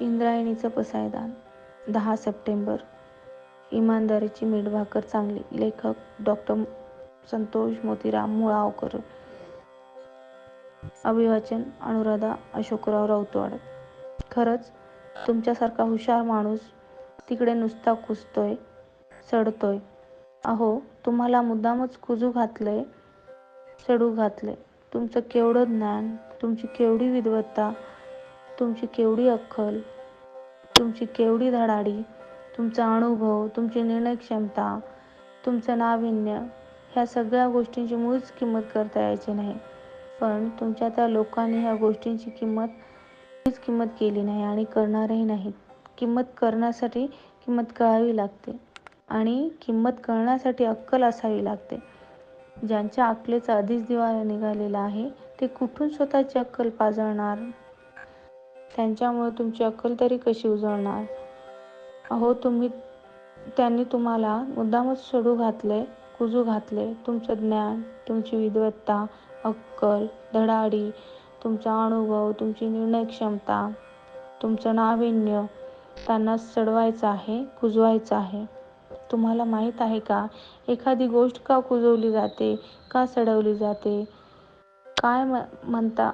इंद्रायणीचं पसायदान. दहा सप्टेंबर. इमानदारीची मीठभाकर चांगली. लेखक डॉक्टर संतोष मोतीराम मुळावकर. अभिवाचन अनुराधा अशोकराव राऊतवाड. खरंच तुमच्यासारखा हुशार माणूस तिकडे नुसता कुसतोय सडतोय. अहो तुम्हाला मुद्दामच कुजू घातलंय सडू घातलंय. तुमचं केवढं ज्ञान तुमची केवढी विद्वत्ता तुमची केवढी अक्कल तुमची केवढी धडाडी तुमचा अनुभव तुमची निर्णय क्षमता तुमचं नाविन्य ह्या सगळ्या गोष्टींची मुळीच किंमत करता यायची नाही. पण तुमच्या त्या लोकांनी ह्या गोष्टींची किंमत मुळीच किंमत केली नाही आणि करणारही नाहीत किंमत करण्यासाठी किंमत कळावी लागते आणि किंमत कळण्यासाठी अक्कल असावी लागते. ज्यांच्या अक्कलेचा आधीच दिवाळा निघालेला आहे ते कुठून स्वतःची अक्कल पाजळणार? त्यांच्यामुळे तुमची अक्कल तरी कशी उजळणार? अहो तुम्ही त्यांनी तुम्हाला मुद्दामच सोडू घातले कुजू घातले. तुमचं ज्ञान तुमची विद्वत्ता अक्कल धडाडी तुमचा अनुभव तुमची निर्णय क्षमता तुमचं नाविन्य त्यांना सडवायचं आहे कुजवायचं आहे. तुम्हाला माहीत आहे का एखादी गोष्ट का कुजवली जाते का सडवली जाते? काय म्हणता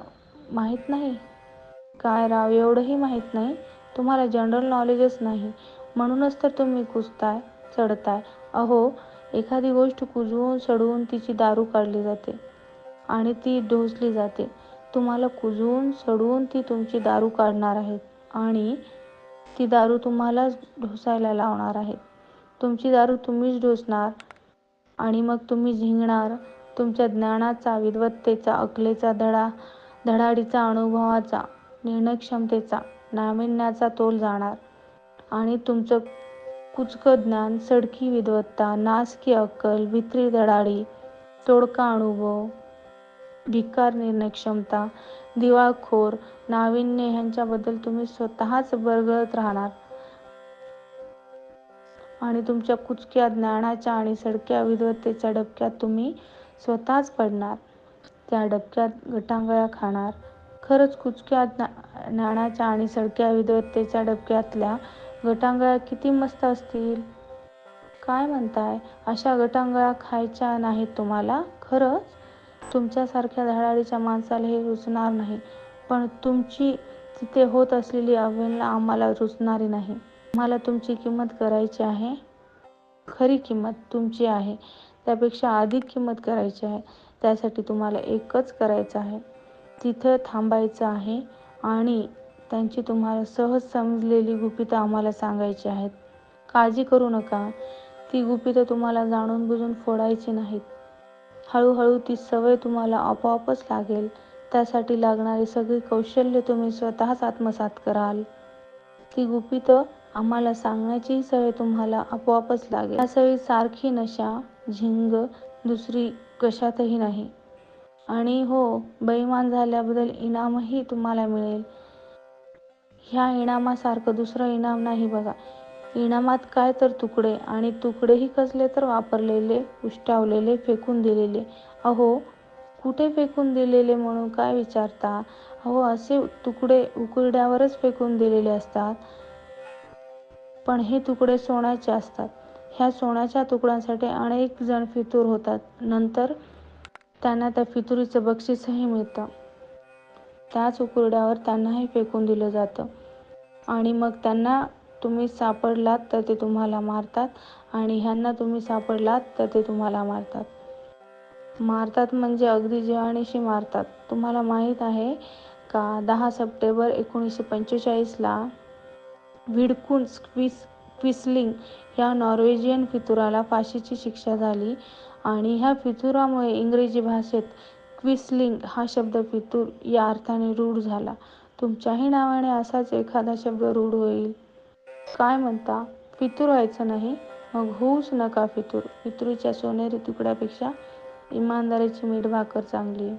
माहीत नाही? काय राव एवढंही माहीत नाही. तुम्हाला जनरल नॉलेजच नाही. म्हणूनच तर तुम्ही कुजताय चढताय. अहो एखादी गोष्ट कुजवून सडवून तिची दारू काढली जाते आणि ती ढोसली जाते. तुम्हाला कुजवून सडवून ती तुमची दारू काढणार आहेत आणि ती दारू तुम्हालाच ढोसायला लावणार आहेत. तुमची दारू तुम्हीच ढोसणार आणि मग तुम्ही झिंगणार. तुमच्या ज्ञानाचा विद्वत्तेचा अकलेचा धडा धडाडीचा अनुभवाचा निर्णयक्षमतेचा नाविन्याचा तोल जाणार. आणि तुमचं कुचकं ज्ञान सडकी विद्वत्ता नासकी अक्कल वित्री धडाडी तोडका अनुभव भिकार निर्णयक्षमता दिवाळखोर नाविन्य ह्यांच्याबद्दल तुम्ही स्वतःच बरगळत राहणार. आणि तुमच्या कुचक्या ज्ञानाच्या आणि सडक्या विद्वत्तेच्या डबक्यात तुम्ही स्वतःच पडणार. त्या डबक्यात गटांगळ्या खाणार. खरंच कुचक्या ज्ञानाच्या आणि सडक्या विद्वत्तेच्या डबक्यातल्या गटांगळ्या किती मस्त असतील? काय म्हणताय? अशा गटांगळ्या खायच्या नाहीत तुम्हाला? खरंच? तुमच्यासारख्या धडाडीच्या माणसाला हे रुचणार नाही. पण तुमची तिथे होत असलेली अवहेलना आम्हाला रुचणारी नाही. आम्हाला तुमची किंमत करायची आहे. खरी किंमत तुमची आहे. त्यापेक्षा अधिक किंमत करायची आहे. त्यासाठी तुम्हाला एकच करायचं आहे. तिथं थांबायचं आहे आणि त्यांची तुम्हाला सहज समजलेली गुपितं आम्हाला सांगायची आहेत. काळजी करू नका. ती गुपितं तुम्हाला जाणून बुजून फोडायची नाहीत. हळूहळू ती सवय तुम्हाला आपोआपच लागेल. त्यासाठी लागणारी सगळी कौशल्य तुम्ही स्वतःच आत्मसात कराल. ती गुपितं आम्हाला सांगण्याची सवय तुम्हाला आपोआपच लागेल. त्या सवयी सारखी नशा झिंग दुसरी कशातही नाही. आणि हो बैमान झाल्याबद्दल इनामही तुम्हाला मिळेल. ह्या इनामासारखं दुसरं इनाम नाही बघा. इनामात काय तर तुकडे आणि तुकडेही कसले तर वापरलेले उष्टावलेले फेकून दिलेले. अहो कुठे फेकून दिलेले म्हणून काय विचारता? अहो असे तुकडे उकुरड्यावरच फेकून दिलेले असतात. पण हे तुकडे सोन्याचे असतात. ह्या सोन्याच्या तुकड्यांसाठी अनेक जण फितूर होतात. नंतर त्यांना त्या फितुरीचं बक्षीसही मिळतं. त्याच उकुरड्यावर त्यांनाही फेकून दिलं जातं. आणि मग त्यांना तुम्ही सापडलात तर ते तुम्हाला मारतात आणि ह्यांना तुम्ही सापडलात तर ते तुम्हाला मारतात. मारतात म्हणजे अगदी जीवाणीशी मारतात. तुम्हाला माहीत आहे का दहा सप्टेंबर एकोणीसशे पंचेचाळीसला विडकून स्क्विस क्विसलिंग या नॉर्वेजियन फितुराला फाशीची शिक्षा झाली. आणि ह्या फितुरामुळे इंग्रजी भाषेत क्विस्लिंग हा शब्द फितूर या अर्थाने रूढ झाला. तुमच्याही नावाने असाच एखादा शब्द रूढ होईल. काय म्हणता? फितूर व्हायचं नाही. मग होऊच नका फितूर. फितुरीच्या सोनेरी तुकड्यापेक्षा इमानदारीची मीठ भाकर चांगली